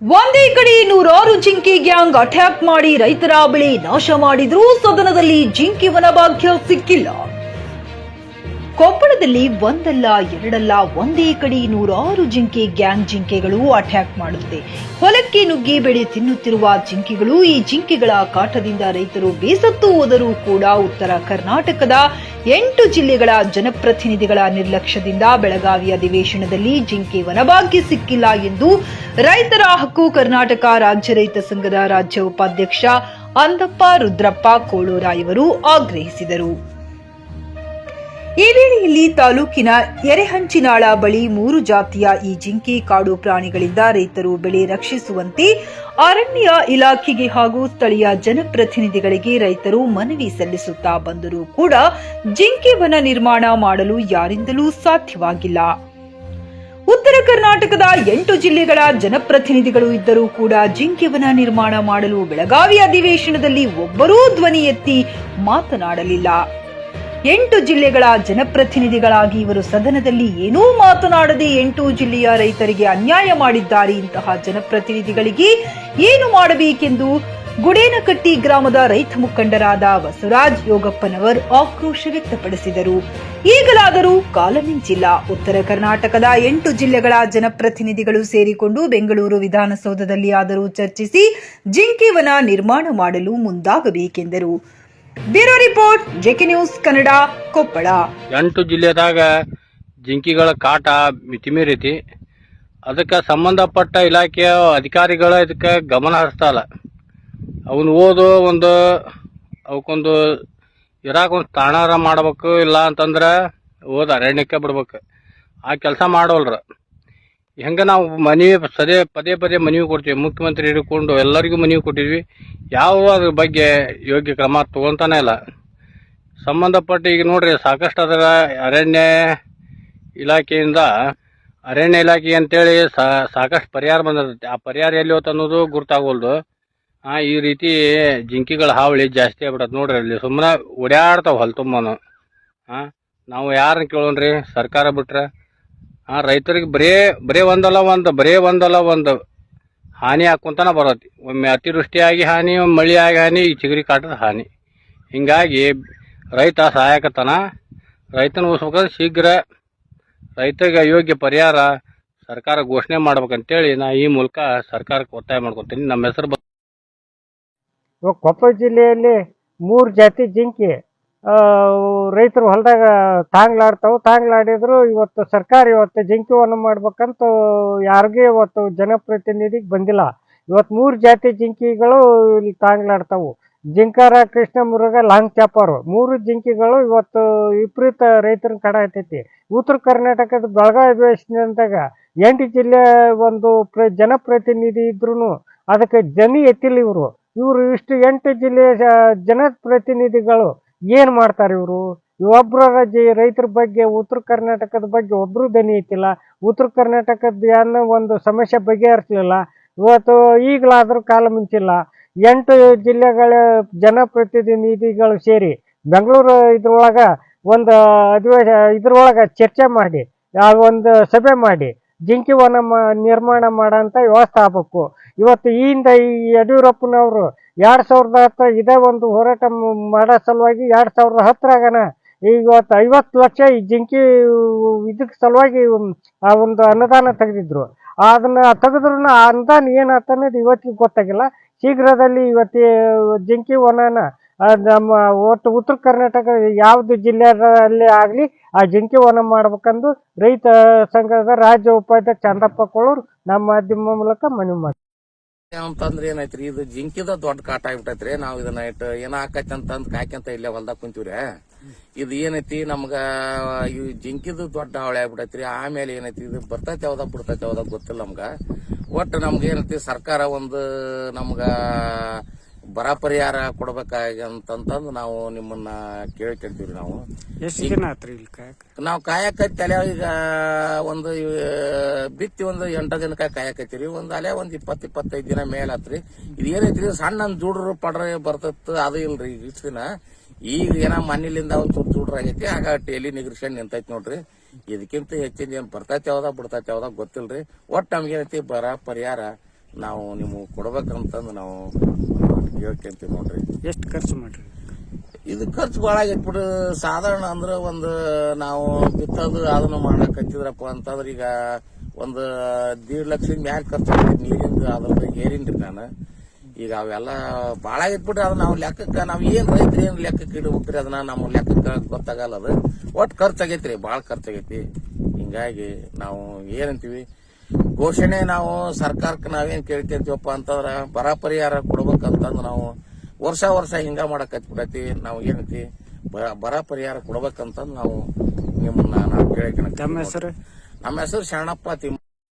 ಒಂದೇ ಕಡೆ ನೂರಾರು ಜಿಂಕೆ ಗ್ಯಾಂಗ್ ಅಟ್ಯಾಕ್ ಮಾಡಿ ರೈತರ ಬೆಳೆ ನಾಶ ಮಾಡಿದ್ರೂ ಸದನದಲ್ಲಿ ಜಿಂಕೆ ವನಭಾಗ್ಯ ಸಿಕ್ಕಿಲ್ಲ. ಕೊಪ್ಪಳದಲ್ಲಿ ಒಂದಲ್ಲ, ಎರಡಲ್ಲ, ಒಂದೇ ಕಡೆ ನೂರಾರು ಜಿಂಕೆ, ಗ್ಯಾಂಗ್ ಜಿಂಕೆಗಳು ಅಟ್ಯಾಕ್ ಮಾಡುತ್ತೆ ಹೊಲಕ್ಕೆ ನುಗ್ಗಿ ಬೆಳೆ ತಿನ್ನುತ್ತಿರುವ ಜಿಂಕೆಗಳು ಈ ಜಿಂಕೆಗಳ ಕಾಟದಿಂದ ರೈತರು ಬೇಸತ್ತು ಹೋದರೂ ಕೂಡ ಉತ್ತರ ಕರ್ನಾಟಕದ ಎಂಟು ಜಿಲ್ಲೆಗಳ ಜನಪ್ರತಿನಿಧಿಗಳ ನಿರ್ಲಕ್ಷ್ಯದಿಂದ ಬೆಳಗಾವಿ ಅಧಿವೇಶನದಲ್ಲಿ ಜಿಂಕೆ ವನಭಾಗ್ಯ ಸಿಕ್ಕಿಲ್ಲ ಎಂದು ರೈತರ ಹಕ್ಕು ಕರ್ನಾಟಕ ರಾಜ್ಯ ರೈತ ಸಂಘದ ರಾಜ್ಯ ಉಪಾಧ್ಯಕ್ಷ ಅಂದಪ್ಪ ರುದ್ರಪ್ಪ ಕೋಳೂರಾಯವರು ಆಗ್ರಹಿಸಿದರು. ಈ ವೇಳೆಯಲ್ಲಿ ತಾಲೂಕಿನ ಎರೆಹಂಚಿನಾಳ ಬಳಿ ಮೂರು ಜಾತಿಯ ಈ ಜಿಂಕೆ ಕಾಡು ಪ್ರಾಣಿಗಳಿಂದ ರೈತರು ಬೆಳೆ ರಕ್ಷಿಸುವಂತೆ ಅರಣ್ಯ ಇಲಾಖೆಗೆ ಹಾಗೂ ಸ್ಥಳೀಯ ಜನಪ್ರತಿನಿಧಿಗಳಿಗೆ ರೈತರು ಮನವಿ ಸಲ್ಲಿಸುತ್ತಾ ಬಂದರೂ ಕೂಡ ಜಿಂಕೆ ವನ ನಿರ್ಮಾಣ ಮಾಡಲು ಯಾರಿಂದಲೂ ಸಾಧ್ಯವಾಗಿಲ್ಲ. ಉತ್ತರ ಕರ್ನಾಟಕದ ಎಂಟು ಜಿಲ್ಲೆಗಳ ಜನಪ್ರತಿನಿಧಿಗಳು ಇದ್ದರೂ ಕೂಡ ಜಿಂಕೆವನ ನಿರ್ಮಾಣ ಮಾಡಲು ಬೆಳಗಾವಿ ಅಧಿವೇಶನದಲ್ಲಿ ಒಬ್ಬರೂ ಧ್ವನಿ ಎತ್ತಿ ಮಾತನಾಡಲಿಲ್ಲ. ಎಂಟು ಜಿಲ್ಲೆಗಳ ಜನಪ್ರತಿನಿಧಿಗಳಾಗಿ ಇವರು ಸದನದಲ್ಲಿ ಏನೂ ಮಾತನಾಡದೆ ಎಂಟು ಜಿಲ್ಲೆಯ ರೈತರಿಗೆ ಅನ್ಯಾಯ ಮಾಡಿದ್ದಾರೆ ಇಂತಹ ಜನಪ್ರತಿನಿಧಿಗಳಿಗೆ ಏನು ಮಾಡಬೇಕೆಂದು ಗುಡೇನಕಟ್ಟಿ ಗ್ರಾಮದ ರೈತ ಮುಖಂಡರಾದ ಬಸವರಾಜ್ ಯೋಗಪ್ಪನವರ್ ಆಕ್ರೋಶ ವ್ಯಕ್ತಪಡಿಸಿದರು. ಈಗಲಾದರೂ ಕಾಲ ಮಿಂಚಿಲ್ಲ. ಉತ್ತರ ಕರ್ನಾಟಕದ ಎಂಟು ಜಿಲ್ಲೆಗಳ ಜನಪ್ರತಿನಿಧಿಗಳು ಸೇರಿಕೊಂಡು ಬೆಂಗಳೂರು ವಿಧಾನಸೌಧದಲ್ಲಿ ಆದರೂ ಚರ್ಚಿಸಿ ಜಿಂಕೆವನ ನಿರ್ಮಾಣ ಮಾಡಲು ಮುಂದಾಗಬೇಕೆಂದರು. Bureau report, JK news, Kannada, Koppal. ಎಂಟು ಜಿಲ್ಲೆದಾಗ ಜಿಂಕಿಗಳ ಕಾಟ ಮಿತಿಮೀರೈತಿ. ಅದಕ್ಕೆ ಸಂಬಂಧಪಟ್ಟ ಇಲಾಖೆಯ ಅಧಿಕಾರಿಗಳು ಇದಕ್ಕೆ ಗಮನ ಹರಿಸ್ತಲ್ಲ ಅವನು ಓದು ಒಂದು, ಅವಕ್ಕೊಂದು ಇರಾಕ ಒಂದು ತಾಣಾರ ಮಾಡ್ಬೇಕು ಇಲ್ಲ ಅಂತಂದ್ರೆ ಓದು ಅರಣ್ಯಕ್ಕೆ ಬಿಡ್ಬೇಕು. ಆ ಕೆಲಸ ಮಾಡೋಲ್ರ. ಹೆಂಗೆ ನಾವು ಮನವಿ ಸದೇ ಪದೇ ಪದೇ ಮನವಿ ಕೊಡ್ತೀವಿ. ಮುಖ್ಯಮಂತ್ರಿ ಹಿಡ್ಕೊಂಡು ಎಲ್ಲರಿಗೂ ಮನವಿ ಕೊಟ್ಟಿದ್ವಿ. ಯಾವ ಅದ್ರ ಬಗ್ಗೆ ಯೋಗ್ಯ ಕ್ರಮ ತಗೊಂತಾನೆ ಇಲ್ಲ. ಸಂಬಂಧಪಟ್ಟ ಈಗ ನೋಡ್ರಿ, ಸಾಕಷ್ಟು ಅದರ ಅರಣ್ಯ ಇಲಾಖೆಯಿಂದ, ಅರಣ್ಯ ಇಲಾಖೆ ಅಂತೇಳಿ ಸಾಕಷ್ಟು ಪರಿಹಾರ ಬಂದಿರುತ್ತೆ ಆ ಪರಿಹಾರ ಎಲ್ಲಿ ಹೋತ ಅನ್ನೋದು ಗುರ್ತಾಗೋಲ್ದು. ಈ ರೀತಿ ಜಿಂಕಿಗಳ ಹಾವಳಿ ಜಾಸ್ತಿ ಆಗ್ಬಿಡತ್ತೆ ನೋಡ್ರಿ ಅಲ್ಲಿ. ಸುಮ್ಮನೆ ಓಡಾಡ್ತಾವೆ ಹೊಲ ತುಂಬನು. ಆ, ನಾವು ಯಾರನ್ನ ಕೇಳೋಣ್ರಿ? ಸರ್ಕಾರ ಬಿಟ್ರೆ ಆ ರೈತರಿಗೆ ಬರೇ ಬರೇ ಒಂದಲ್ಲ ಒಂದು, ಬರೇ ಒಂದಲ್ಲ ಒಂದು ಹಾನಿ ಹಾಕೊಂತಾನ ಬರತ್ತೆ ಒಮ್ಮೆ ಅತಿವೃಷ್ಟಿಯಾಗಿ ಹಾನಿ, ಒಮ್ಮೆ ಮಳೆಯಾಗಿ ಹಾನಿ, ಈ ಚಿಗರಿ ಕಾಟದ ಹಾನಿ. ಹೀಗಾಗಿ ರೈತ ಸಹಾಯಕತನ, ರೈತನ ಉಳಿಸ್ಬೇಕಂದ್ರೆ ಶೀಘ್ರ ರೈತರಿಗೆ ಯೋಗ್ಯ ಪರಿಹಾರ ಸರ್ಕಾರ ಘೋಷಣೆ ಮಾಡ್ಬೇಕಂತೇಳಿ ನಾ ಈ ಮೂಲಕ ಸರ್ಕಾರಕ್ಕೆ ಒತ್ತಾಯ ಮಾಡ್ಕೊತೀನಿ. ನಮ್ಮ ಹೆಸರು ಕೊಪ್ಪಳ ಜಿಲ್ಲೆಯಲ್ಲಿ ಮೂರು ಜಾತಿ ಜಿಂಕಿ. ರೈತರು ಹೊಲದಾಗ ತಾಂಗ್ಲಾಡ್ತಾವ. ತಾಂಗ್ಲಾಡಿದ್ರು ಇವತ್ತು ಸರ್ಕಾರ ಇವತ್ತು ಜಿಂಕಿವನ್ನು ಮಾಡ್ಬೇಕಂತ ಯಾರಿಗೂ ಇವತ್ತು ಜನಪ್ರತಿನಿಧಿಗೆ ಬಂದಿಲ್ಲ. ಇವತ್ತು ಮೂರು ಜಾತಿ ಜಿಂಕಿಗಳು ಇಲ್ಲಿ ತಾಂಗ್ಲಾಡ್ತಾವು. ಜಿಂಕಾರ, ಕೃಷ್ಣ ಮುರುಗ ಲಾಂಗ್ ಚಾಪರ್ ಮೂರು ಜಿಂಕಿಗಳು ಇವತ್ತು ವಿಪರೀತ ರೈತರ ಕಡ ಐತೈತಿ ಉತ್ತರ ಕರ್ನಾಟಕದ ಬೆಳಗಾವಿ ಅಧಿವೇಶನದಾಗ ಎಂಟು ಜಿಲ್ಲೆ ಒಂದು ಪ್ರ, ಜನಪ್ರತಿನಿಧಿ ಇದ್ರು ಅದಕ್ಕೆ ಜನಿ ಎತ್ತಿಲ್ಲ ಇವರು. ಇವರು ಇಷ್ಟು ಎಂಟು ಜಿಲ್ಲೆಯ ಜನಪ್ರತಿನಿಧಿಗಳು ಏನು ಮಾಡ್ತಾರೆ ಇವರು? ಒಬ್ಬರ ರೈತರ ಬಗ್ಗೆ, ಉತ್ತರ ಕರ್ನಾಟಕದ ಬಗ್ಗೆ ಒಬ್ಬರು ದನಿ ಐತಿಲ್ಲ. ಉತ್ತರ ಕರ್ನಾಟಕದ ಏನೋ ಒಂದು ಸಮಸ್ಯೆ ಬಗೆಹರಿಸಲಿಲ್ಲ. ಇವತ್ತು ಈಗಲಾದರೂ ಕಾಲ ಮುಂಚಿಲ್ಲ. ಎಂಟು ಜಿಲ್ಲೆಗಳ ಜನಪ್ರತಿನಿಧಿಗಳು ಸೇರಿ ಬೆಂಗಳೂರು ಇದ್ರೊಳಗೆ ಒಂದು ಅಧಿವೇಶ, ಇದ್ರೊಳಗೆ ಚರ್ಚೆ ಮಾಡಿ, ಆ ಒಂದು ಸಭೆ ಮಾಡಿ, ಜಿಂಕಿ ವನ ಮ- ನಿರ್ಮಾಣ ಮಾಡೋಂಥ ವ್ಯವಸ್ಥೆ ಆಗ್ಬೇಕು ಇವತ್ತು ಈ ಹಿಂದೆ ಈ ಯಡಿಯೂರಪ್ಪನವರು ಎರಡ್ ಸಾವಿರದ ಹತ್ತು ಇದೇ ಒಂದು ಹೋರಾಟ ಮಾಡೋ ಸಲುವಾಗಿ ಎರಡು ಸಾವಿರದ ಹತ್ತರಾಗನ ಇವತ್ತು ಐವತ್ತು ಲಕ್ಷ ಈ ಜಿಂಕಿ ಇದಕ್ಕೆ ಸಲುವಾಗಿ ಆ ಒಂದು ಅನುದಾನ ತೆಗೆದಿದ್ರು. ಅದನ್ನ ತೆಗೆದ್ರೂ ಆ ಅನುದಾನ ಏನಾಯ್ತು ಅನ್ನೋದು ಇವತ್ತಿಗೆ ಗೊತ್ತಾಗಿಲ್ಲ. ಶೀಘ್ರದಲ್ಲಿ ಇವತ್ತಿ ಜಿಂಕಿ ವನನ ನಮ್ಮ ಒಟ್ಟು ಉತ್ತರ ಕರ್ನಾಟಕ ಯಾವ್ದು ಜಿಲ್ಲೆಯಲ್ಲಿ ಆಗಲಿ ಆ ಜಿಂಕಿ ವನ ಮಾಡ್ಬೇಕಂದು ರೈತ ಸಂಘದ ರಾಜ್ಯ ಉಪಾಧ್ಯಕ್ಷ ಚಂದಪ್ಪ ಕೊಳ್ಳೂರು ನಮ್ಮ ಮಾಧ್ಯಮ ಮೂಲಕ ಮನವಿ ಮಾಡಿ ಅಂತಂದ್ರೆ ಏನೈತ್ರಿ, ಇದು ಜಿಂಕಿದ ದೊಡ್ಡ ಕಾಟ ಆಗ್ಬಿಟ್ಟೈತ್ರಿ. ನಾವು ಇದನ್ನ ಇಟ್ ಏನ ಆಕೈತಿ ಅಂತಂದ್ ಕಾಯ್ಕಂತ ಇಲ್ಲೇ ಹೊಲ್ದಾಗ ಕುಂತೀವ್ರಿ. ಇದು ಏನೈತಿ, ನಮ್ಗ ಈ ಜಿಂಕಿದು ದೊಡ್ಡ ಹಾವಳಿ ಆಗ್ಬಿಟ್ಟೈತ್ರಿ. ಆಮೇಲೆ ಏನೈತಿ ಇದು ಬರ್ತೈತಿ ಯಾವ್ದ, ಬಿಡ್ತೈತಿ ಯಾವ್ದ ಗೊತ್ತಿಲ್ಲ ನಮ್ಗ. ಒಟ್ಟು ನಮ್ಗ ಏನೈತಿ, ಸರ್ಕಾರ ಒಂದು ನಮ್ಗ ಬರ ಪರಿಹಾರ ಕೊಡ್ಬೇಕಾಗಂತಂದು ನಾವು ನಿಮ್ಮನ್ನ ಕೇಳ್ಕೊಂತೀವ್ರಿ ನಾವು. ಎಷ್ಟು ದಿನ ಆತ್ರಿ ಇಲ್ಲಿ ಕಾಯಕ? ನಾವು ಕಾಯಕೈತಿ ತಲೆ ಈಗ ಒಂದು ಬಿತ್ತಿ ಒಂದು ಎಂಟು ದಿನಕ್ಕೆ ಕಾಯಕತ್ತೀರಿ ಒಂದು ಅಲೆ ಒಂದು ಇಪ್ಪತ್ತು ಇಪ್ಪತ್ತೈದು ದಿನ ಮೇಲೆ ಆತ್ರಿ. ಇದು ಏನೈತ್ರಿ ಸಣ್ಣ ದುಡ್ರು ಪಡ್ರ ಬರ್ತತ್ ಅದು ಇಲ್ರಿ ಇಷ್ಟು ದಿನ. ಈಗ ಏನ ಮಣ್ಣಿಲಿಂದ ಒಂದ್ ಚೂರು ಚೂಡ್ರ ಆಗೈತಿ ಆಗ ಟೇಲಿ ನಿಗ್ರಿಸ್ಕೊಂಡ್ ನಿಂತೈತಿ ನೋಡ್ರಿ. ಇದಕ್ಕಿಂತ ಹೆಚ್ಚಿನ ಏನ್ ಬರ್ತೈತಿ ಯಾವ್ದ ಬಿಡ್ತೈತಿ ಯಾವ್ದ ಗೊತ್ತಿಲ್ರಿ. ಒಟ್ಟು ನಮ್ಗೇನೈತಿ ಬರ ಪರಿಹಾರ. ನಾವು ನಿಮಗೆ ಕೊಡ್ಬೇಕಂತಂದು ನಾವು ಕೇಳ್ಕೊಂತೀವಿ ನೋಡ್ರಿ. ಎಷ್ಟು ಖರ್ಚು ಮಾಡ್ರಿ? ಇದು ಖರ್ಚು ಭಾಳ ಆಗಿಟ್ಬಿಟ್ಟು ಸಾಧಾರಣ ಅಂದ್ರೆ ಒಂದು ನಾವು ಬಿತ್ತೋದು ಅದನ್ನು ಮಾಡಕ್ ಹಚ್ಚಿದ್ರಪ್ಪ ಅಂತಂದ್ರೆ ಈಗ ಒಂದು ದೀಡ್ ಲಕ್ಷದ ಮ್ಯಾಲ ಖರ್ಚು ಮಾಡ್ತೀನಿ ನೀರಿಂದ ಅದ್ರದ್ದು ಏರಿನ್ರಿ ನಾನು. ಈಗ ಅವೆಲ್ಲ ಭಾಳ ಆಗೈತೆ ಬಿಡ್ರಿ ಅದು ನಾವು ಲೆಕ್ಕಕ್ಕೆ ನಾವು ಏನ್ ರೈತರು ಏನು ಲೆಕ್ಕಕ್ಕೆ ಇಡ್ಬೇಕ್ರಿ ಅದನ್ನ ನಮ್ಮ ಲೆಕ್ಕಕ್ಕೆ ಗೊತ್ತಾಗಲ್ಲ ಅದು. ಒಟ್ಟು ಖರ್ಚು ಆಗೈತ್ರಿ ಭಾಳ ಖರ್ಚು ಆಗೈತಿ. ಹಿಂಗಾಗಿ ನಾವು ಏನಂತೀವಿ ಘೋಷಣೆ ನಾವು ಸರ್ಕಾರಕ್ಕೆ ನಾವೇನ್ ಕೇಳ್ತಿರ್ತೀವಪ್ಪ ಅಂತಂದ್ರ ಬರ ಪರಿಹಾರ ಕೊಡ್ಬೇಕಂತಂದ್ರ ನಾವು ವರ್ಷ ವರ್ಷ ಹಿಂಗ ಮಾಡಕ್ ಹತ್ಬಿಡತಿ ನಾವು ಏನೈತಿ ಬರ- ಪರಿಹಾರ ಕೊಡ್ಬೇಕಂತಂದ್ ನಾವು ನಿಮ್ಮನ್ನ ನಾವು ಕೇಳಕ್ಕೆ ಹೆಸರು? ನಮ್ಮ ಹೆಸರು ಶರಣಪ್ಪ ತಿಮ್ಮ